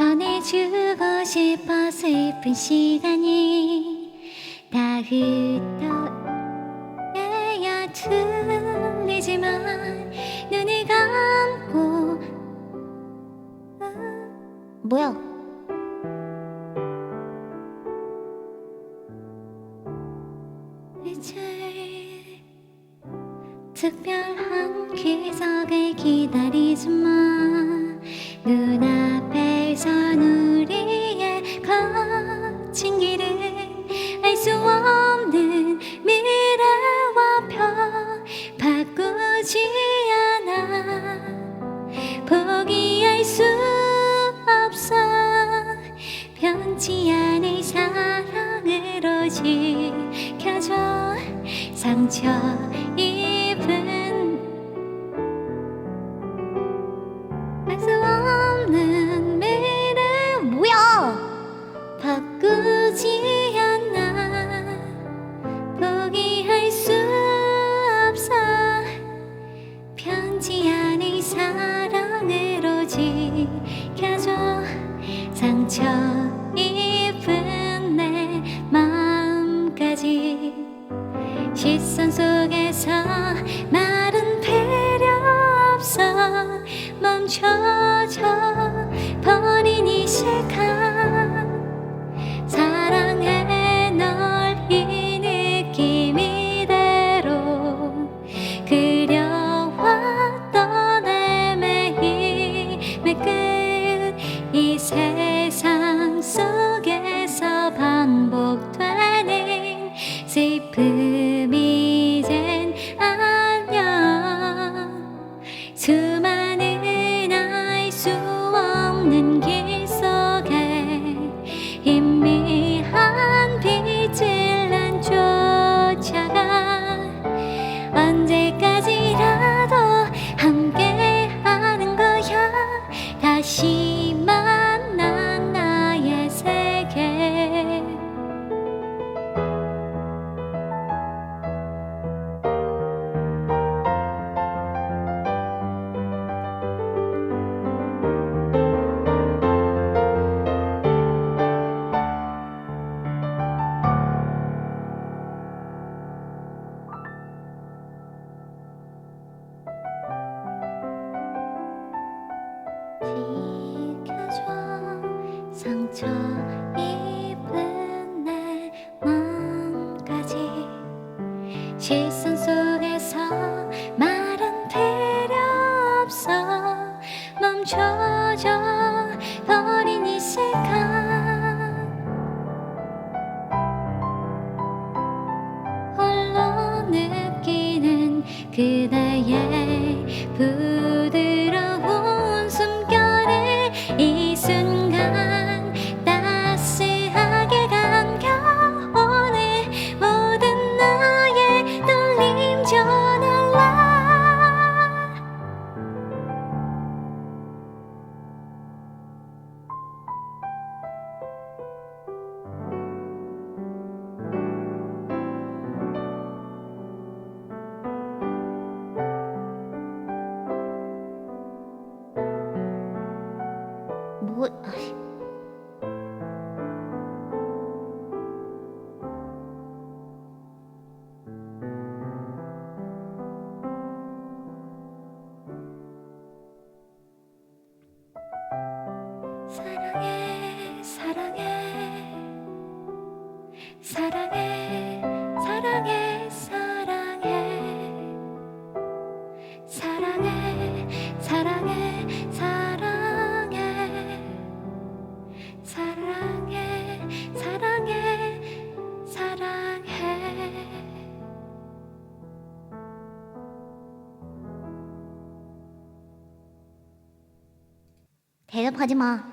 안아주고 싶어 슬픈 시간이 다 흩어내야 들리지만 눈을 감고 아, 뭐야? 이제 특별한 기적을 기다리지만 눈앞 에선 우리의 거친 길은 알수 없는 미래와 펴 바꾸지 않아. 포기할 수 없어. 변치 않을 사랑으로 지켜줘. 상처 멈춰져. 버린 이 시간 다시 시선 속에서 말은 필요 없어. 멈춰져 버린 이 시간. 홀로 느끼는 그대의 くない。さらげ抬了跑的吗？